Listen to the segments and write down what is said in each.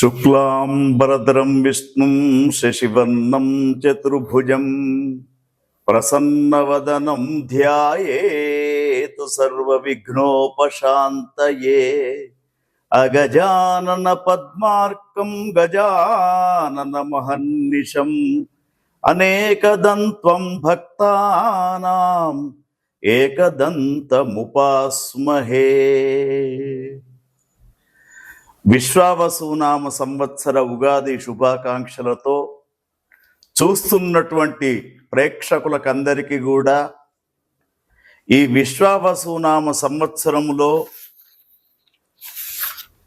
శుక్లాంబరధరం విష్ణు శశివర్ణం చతుర్భుజం. ప్రసన్నవదనం ధ్యాయేతు సర్వవిఘ్నోపశాంతయే. అగజానన పద్మార్కం గజానన మహర్నిశం. అనేకదంత్వం భక్తానాం ఏకదంతముపాస్మహే. విశ్వావసునామ సంవత్సర ఉగాది శుభాకాంక్షలతో చూస్తున్నటువంటి ప్రేక్షకులకందరికీ కూడా ఈ విశ్వావసునామ సంవత్సరంలో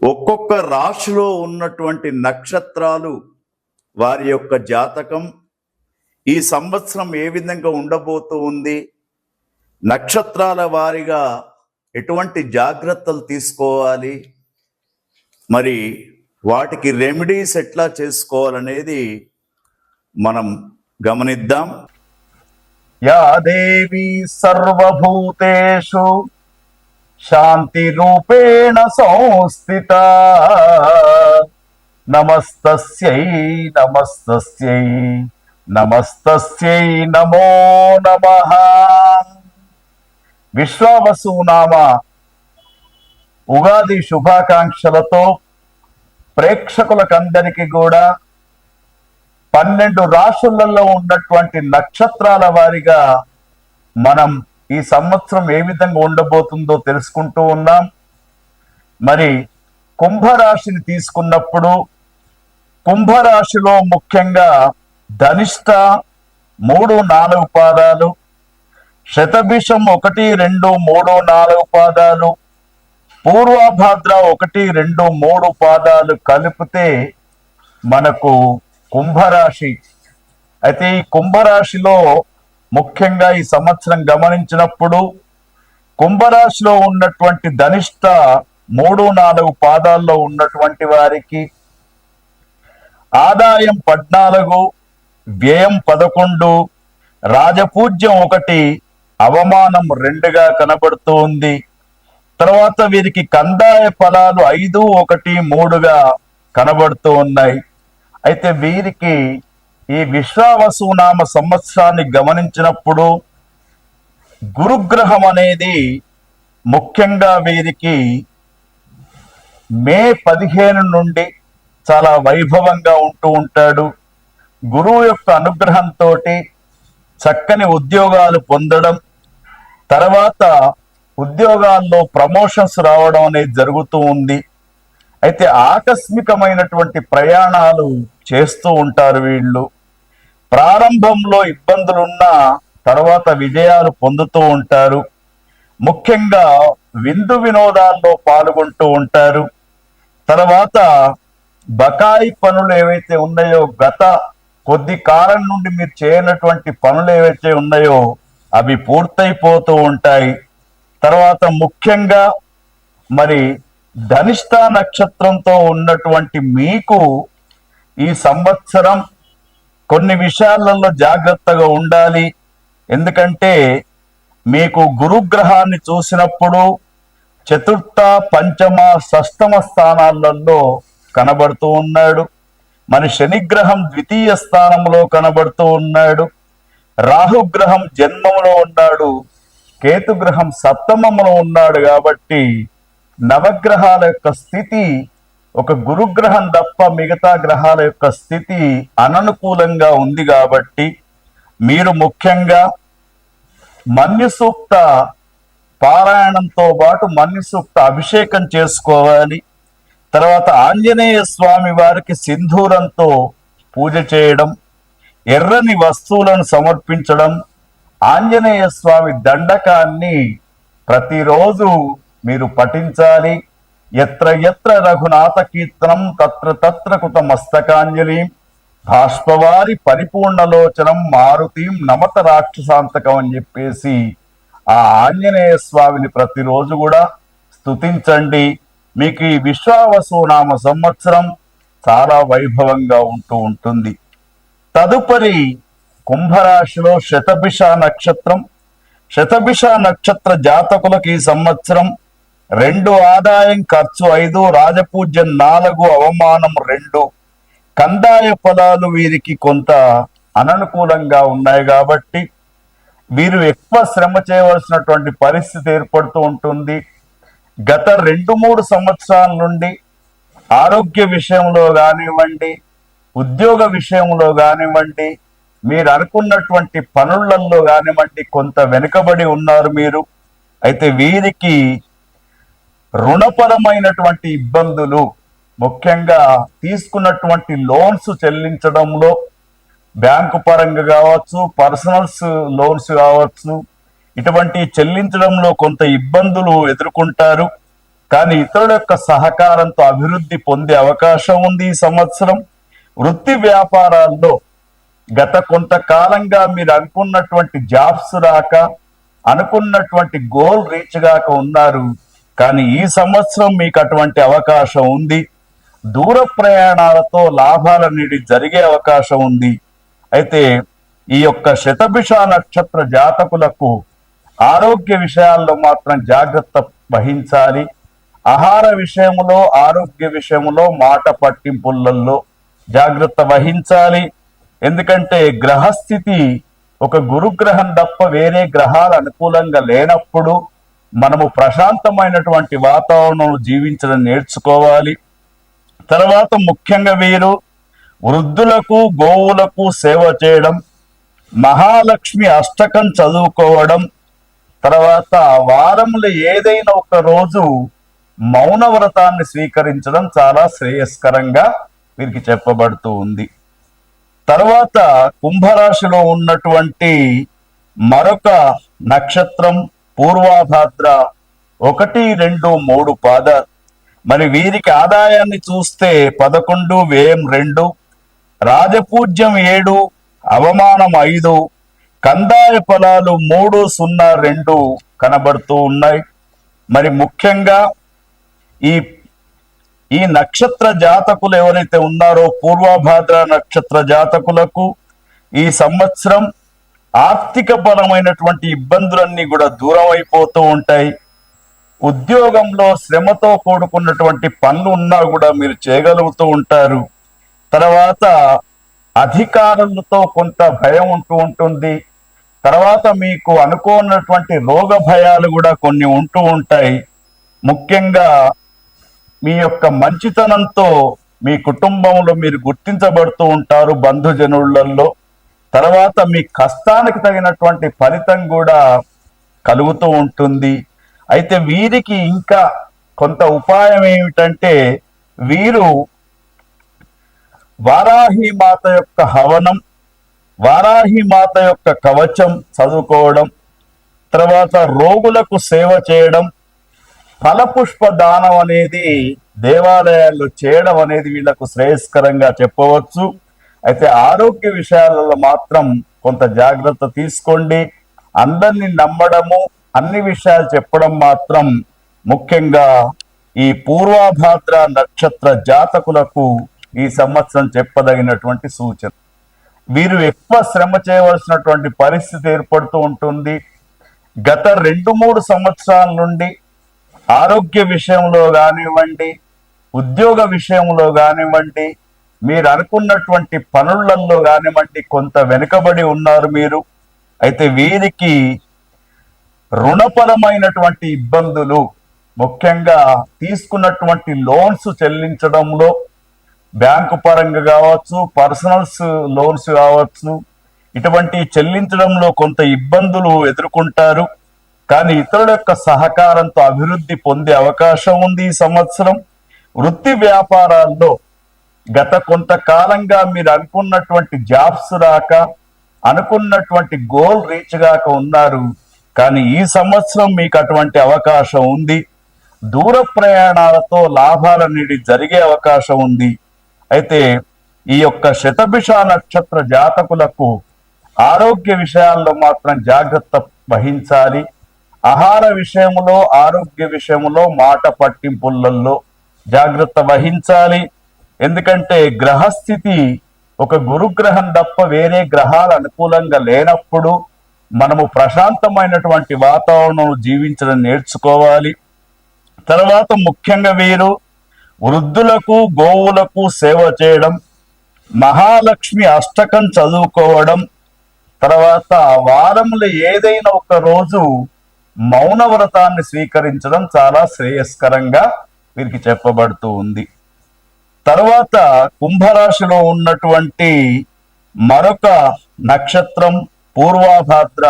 ఒక్కొక్క రాశిలో ఉన్నటువంటి నక్షత్రాలు వారి యొక్క జాతకం. ఈ సంవత్సరం ఏ విధంగా ఉండబోతూ ఉంది? నక్షత్రాల వారిగా ఎటువంటి జాగ్రత్తలు తీసుకోవాలి? మరి వాటికి రెమెడీస్ ఎట్లా చేసుకోవాలనేది మనం గమనిద్దాం. యా దేవి సర్వభూతేషు శాంతి రూపేణ సంస్థిత. నమస్తస్యై నమస్తస్యై నమస్తస్యై నమో నమః. విశ్వావసునామ ఉగాది శుభాకాంక్షలతో ప్రేక్షకులకందరికీ కూడా పన్నెండు రాశులలో ఉన్నటువంటి నక్షత్రాల వారిగా మనం ఈ సంవత్సరం ఏ విధంగా ఉండబోతుందో తెలుసుకుంటూ ఉన్నాం. మరి కుంభరాశిని తీసుకున్నప్పుడు కుంభరాశిలో ముఖ్యంగా ధనిష్ట మూడు నాలుగు పాదాలు శతభిషం ఒకటి రెండు మూడు నాలుగు పాదాలు పూర్వభాద్ర ఒకటి రెండు మూడు పాదాలు కలిపితే మనకు కుంభరాశి. అయితే ఈ కుంభరాశిలో ముఖ్యంగా ఈ సంవత్సరం గమనించినప్పుడు కుంభరాశిలో ఉన్నటువంటి ధనిష్ట మూడు నాలుగు పాదాల్లో ఉన్నటువంటి వారికి ఆదాయం పద్నాలుగు వ్యయం పదకొండు రాజపూజ్యం ఒకటి అవమానం రెండుగా కనబడుతూ ఉంది. తర్వాత వీరికి కందాయ ఫలాలు ఐదు ఒకటి మూడుగా కనబడుతూ ఉన్నాయి. అయితే వీరికి ఈ విశ్వావసునామ సంవత్సరాన్ని గమనించినప్పుడు గురుగ్రహం అనేది ముఖ్యంగా వీరికి మే పదిహేను నుండి చాలా వైభవంగా ఉంటూ ఉంటాడు. గురువు యొక్క అనుగ్రహంతో చక్కని ఉద్యోగాలు పొందడం తర్వాత ఉద్యోగాల్లో ప్రమోషన్స్ రావడం అనేది జరుగుతూ ఉంది. అయితే ఆకస్మికమైనటువంటి ప్రయాణాలు చేస్తూ ఉంటారు వీళ్ళు. ప్రారంభంలో ఇబ్బందులున్నా తర్వాత విజయాలు పొందుతూ ఉంటారు. ముఖ్యంగా విందు వినోదాల్లో పాల్గొంటూ ఉంటారు. తర్వాత బకాయి పనులు ఏవైతే ఉన్నాయో గత కొద్ది కాలం నుండి మీరు చేయనటువంటి పనులు ఏవైతే ఉన్నాయో అవి పూర్తయిపోతూ ఉంటాయి. తర్వాత ముఖ్యంగా మరి ధనిష్ట నక్షత్రంతో ఉన్నటువంటి మీకు ఈ సంవత్సరం కొన్ని విషయాలలో జాగ్రత్తగా ఉండాలి. ఎందుకంటే మీకు గురుగ్రహాన్ని చూసినప్పుడు చతుర్థ పంచమ షష్టమ స్థానాలలో కనబడుతూ ఉన్నాడు. మన శనిగ్రహం ద్వితీయ స్థానంలో కనబడుతూ ఉన్నాడు. రాహుగ్రహం జన్మంలో ఉన్నాడు. కేతుగ్రహం సప్తమంలో ఉన్నాడు కాబట్టి నవగ్రహాల యొక్క స్థితి ఒక గురుగ్రహం తప్ప మిగతా గ్రహాల యొక్క స్థితి అననుకూలంగా ఉంది కాబట్టి మీరు ముఖ్యంగా మన్యు సూక్త పారాయణంతో పాటు మన్యు సూక్త అభిషేకం చేసుకోవాలి. తర్వాత ఆంజనేయ స్వామి వారికి సింధూరంతో పూజ చేయడం ఎర్రని వస్తువులను సమర్పించడం ఆంజనేయ స్వామి దండకాన్ని ప్రతిరోజు మీరు పఠించాలి. ఎత్ర ఎత్ర రఘునాథ కీర్తనం తత్ర తత్ర కృత మస్తకాంజలి భాష్పవారి పరిపూర్ణలోచనం మారుతీం నమత రాక్షసాంతకం అని చెప్పేసి ఆ ఆంజనేయ స్వామిని ప్రతిరోజు కూడా స్తుతించండి. మీకు ఈ విశ్వావసునామ సంవత్సరం చాలా వైభవంగా ఉంటూ ఉంటుంది. తదుపరి కుంభరాశిలో శతభిష నక్షత్రం. శతభిష నక్షత్ర జాతకులకు ఈ సంవత్సరం రెండు ఆదాయం ఖర్చు ఐదు రాజపూజ్యం నాలుగు అవమానం రెండు. కందాయ ఫలాలు వీరికి కొంత అననుకూలంగా ఉన్నాయి కాబట్టి వీరు ఎక్కువ శ్రమ చేయవలసినటువంటి పరిస్థితి ఏర్పడుతూ ఉంటుంది. గత రెండు మూడు సంవత్సరాల నుండి ఆరోగ్య విషయంలో కానివ్వండి ఉద్యోగ విషయంలో కానివ్వండి మీరు అనుకున్నటువంటి పనులలో కానివ్వండి కొంత వెనుకబడి ఉన్నారు మీరు. అయితే వీరికి రుణపరమైనటువంటి ఇబ్బందులు ముఖ్యంగా తీసుకున్నటువంటి లోన్స్ చెల్లించడంలో బ్యాంకు పరంగా కావచ్చు పర్సనల్స్ లోన్స్ కావచ్చు ఇటువంటి చెల్లించడంలో కొంత ఇబ్బందులు ఎదుర్కొంటారు. కానీ ఇతరుల యొక్క సహకారంతో అభివృద్ధి పొందే అవకాశం ఉంది ఈ సంవత్సరం. వృత్తి వ్యాపారాల్లో గత కొంతకాలంగా మీరు అనుకున్నటువంటి జాబ్స్ రాక అనుకున్నటువంటి గోల్ రీచ్ కాక ఉన్నారు. కానీ ఈ సంవత్సరం మీకు అటువంటి అవకాశం ఉంది. దూర ప్రయాణాలతో లాభాల నీడి జరిగే అవకాశం ఉంది. అయితే ఈ యొక్క శతభిష నక్షత్ర జాతకులకు ఆరోగ్య విషయాల్లో మాత్రం జాగ్రత్త వహించాలి. ఆహార విషయంలో ఆరోగ్య విషయంలో మాట పట్టింపులలో జాగ్రత్త వహించాలి. ఎందుకంటే గ్రహస్థితి ఒక గురుగ్రహం తప్ప వేరే గ్రహాలు అనుకూలంగా లేనప్పుడు మనము ప్రశాంతమైనటువంటి వాతావరణంలో జీవించడం నేర్చుకోవాలి. తర్వాత ముఖ్యంగా వీరు వృద్ధులకు గోవులకు సేవ చేయడం మహాలక్ష్మి అష్టకం చదువుకోవడం తర్వాత వారంలో ఏదైనా ఒక రోజు మౌన వ్రతాన్ని స్వీకరించడం చాలా శ్రేయస్కరంగా వీరికి చెప్పబడుతూ ఉంది. తర్వాత కుంభరాశిలో ఉన్నటువంటి మరొక నక్షత్రం పూర్వాభాద్ర ఒకటి రెండు మూడు పాద. మరి వీరికి ఆదాయాన్ని చూస్తే పదకొండు వ్యయం రెండు రాజపూజ్యం ఏడు అవమానం ఐదు కందాయ ఫలాలు మూడు సున్నా రెండు కనబడుతూ ఉన్నాయి. మరి ముఖ్యంగా ఈ ఈ నక్షత్ర జాతకులు ఎవరైతే ఉన్నారో పూర్వభాద్ర నక్షత్ర జాతకులకు ఈ సంవత్సరం ఆర్థిక పరమైనటువంటి ఇబ్బందులన్నీ కూడా దూరం అయిపోతూ ఉంటాయి. ఉద్యోగంలో శ్రమతో కూడుకున్నటువంటి పనులు ఉన్నా కూడా మీరు చేయగలుగుతూ ఉంటారు. తర్వాత అధికారులతో కొంత భయం ఉంటూ ఉంటుంది. తర్వాత మీకు అనుకోనటువంటి రోగ భయాలు కూడా కొన్ని ఉంటూ ఉంటాయి. ముఖ్యంగా మీ యొక్క మంచితనంతో మీ కుటుంబంలో మీరు గుర్తించబడుతూ ఉంటారు బంధుజనులలో. తర్వాత మీ కష్టానికి తగినటువంటి ఫలితం కూడా కలుగుతూ ఉంటుంది. అయితే వీరికి ఇంకా కొంత ఉపాయం ఏమిటంటే వీరు వారాహి మాత యొక్క హవనం వారాహి మాత యొక్క కవచం చదువుకోవడం తర్వాత రోగులకు సేవ చేయడం ఫలపుష్ప దానం అనేది దేవాలయాల్లో చేయడం అనేది వీళ్ళకు శ్రేయస్కరంగా చెప్పవచ్చు. అయితే ఆరోగ్య విషయాలలో మాత్రం కొంత జాగ్రత్త తీసుకోండి. అందరిని నమ్మడము అన్ని విషయాలు చెప్పడం మాత్రం ముఖ్యంగా ఈ పూర్వాభాద్ర నక్షత్ర జాతకులకు ఈ సంవత్సరం చెప్పదగినటువంటి సూచన. వీరు ఎక్కువ శ్రమ చేయవలసినటువంటి పరిస్థితి ఏర్పడుతూ ఉంటుంది. గత రెండు మూడు సంవత్సరాల నుండి ఆరోగ్య విషయంలో కానివ్వండి ఉద్యోగ విషయంలో కానివ్వండి మీరు అనుకున్నటువంటి పనులలో కానివ్వండి కొంత వెనుకబడి ఉన్నారు మీరు. అయితే వీరికి రుణపరమైనటువంటి ఇబ్బందులు ముఖ్యంగా తీసుకున్నటువంటి లోన్స్ చెల్లించడంలో బ్యాంకు పరంగా కావచ్చు పర్సనల్స్ లోన్స్ కావచ్చు ఇటువంటి చెల్లించడంలో కొంత ఇబ్బందులు ఎదుర్కొంటారు. కానీ ఇతరుల యొక్క సహకారంతో అభివృద్ధి పొందే అవకాశం ఉంది ఈ సంవత్సరం. వృత్తి వ్యాపారాల్లో గత కొంతకాలంగా మీరు అనుకున్నటువంటి జాబ్స్ రాక అనుకున్నటువంటి గోల్ రీచ్ గాక ఉన్నారు. కానీ ఈ సంవత్సరం మీకు అటువంటి అవకాశం ఉంది. దూర ప్రయాణాలతో లాభాల నీడి జరిగే అవకాశం ఉంది. అయితే ఈ యొక్క శతభిష నక్షత్ర జాతకులకు ఆరోగ్య విషయాల్లో మాత్రం జాగ్రత్త వహించాలి. ఆహార విషయంలో ఆరోగ్య విషయంలో మాట పట్టింపులలో జాగ్రత్త వహించాలి. ఎందుకంటే గ్రహస్థితి ఒక గురుగ్రహం తప్ప వేరే గ్రహాలు అనుకూలంగా లేనప్పుడు మనము ప్రశాంతమైనటువంటి వాతావరణంలో జీవించడం నేర్చుకోవాలి. తర్వాత ముఖ్యంగా వీరు వృద్ధులకు గోవులకు సేవ చేయడం మహాలక్ష్మి అష్టకం చదువుకోవడం తర్వాత వారంలో ఏదైనా ఒక రోజు మౌన వ్రతాన్ని స్వీకరించడం చాలా శ్రేయస్కరంగా వీరికి చెప్పబడుతూ ఉంది. తర్వాత కుంభరాశిలో ఉన్నటువంటి మరొక నక్షత్రం పూర్వాభాద్ర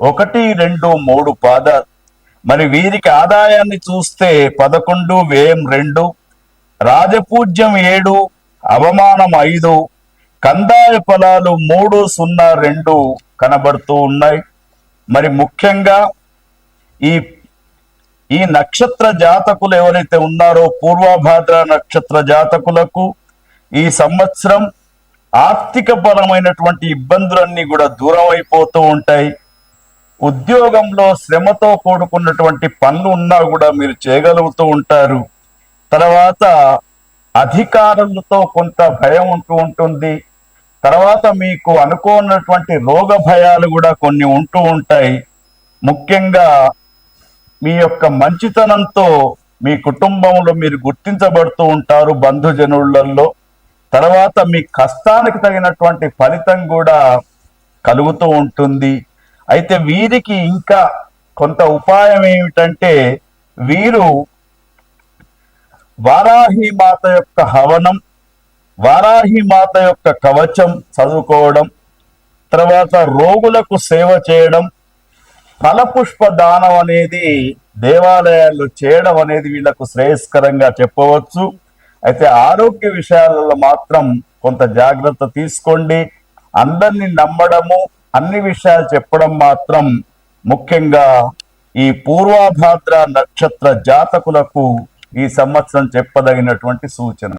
ఒకటి రెండు మూడు పాద. మరి వీరికి ఆదాయాన్ని చూస్తే పదకొండు వ్యయం రెండు రాజపూజ్యం ఏడు అవమానం ఐదు కందాయ ఫలాలు మూడు సున్నా రెండు కనబడుతూ ఉన్నాయి. మరి ముఖ్యంగా ఈ ఈ నక్షత్ర జాతకులు ఎవరైతే ఉన్నారో పూర్వభాద్ర నక్షత్ర జాతకులకు ఈ సంవత్సరం ఆర్థిక పరమైనటువంటి ఇబ్బందులన్నీ కూడా దూరం అయిపోతూ ఉంటాయి. ఉద్యోగంలో శ్రమతో కూడుకున్నటువంటి పనులు ఉన్నా కూడా మీరు చేయగలుగుతూ ఉంటారు. తర్వాత అధికారులతో కొంత భయం ఉంటూ ఉంటుంది. తర్వాత మీకు అనుకోనటువంటి రోగ భయాలు కూడా కొన్ని ఉంటూ ఉంటాయి. ముఖ్యంగా మీ యొక్క మంచితనంతో మీ కుటుంబంలో మీరు గుర్తించబడుతూ ఉంటారు బంధుజనులలో. తర్వాత మీ కష్టానికి తగినటువంటి ఫలితం కూడా కలుగుతూ ఉంటుంది. అయితే వీరికి ఇంకా కొంత ఉపాయం ఏమిటంటే వీరు వారాహి మాత యొక్క హవనం వారాహి మాత యొక్క కవచం చదువుకోవడం తర్వాత రోగులకు సేవ చేయడం ఫలపుష్ప దానం అనేది దేవాలయాల్లో చేయడం అనేది వీళ్ళకు శ్రేయస్కరంగా చెప్పవచ్చు. అయితే ఆరోగ్య విషయాలలో మాత్రం కొంత జాగ్రత్త తీసుకోండి. అందరిని నమ్మడము అన్ని విషయాలు చెప్పడం మాత్రం ముఖ్యంగా ఈ పూర్వాభాద్ర నక్షత్ర జాతకులకు ఈ సంవత్సరం చెప్పదగినటువంటి సూచన.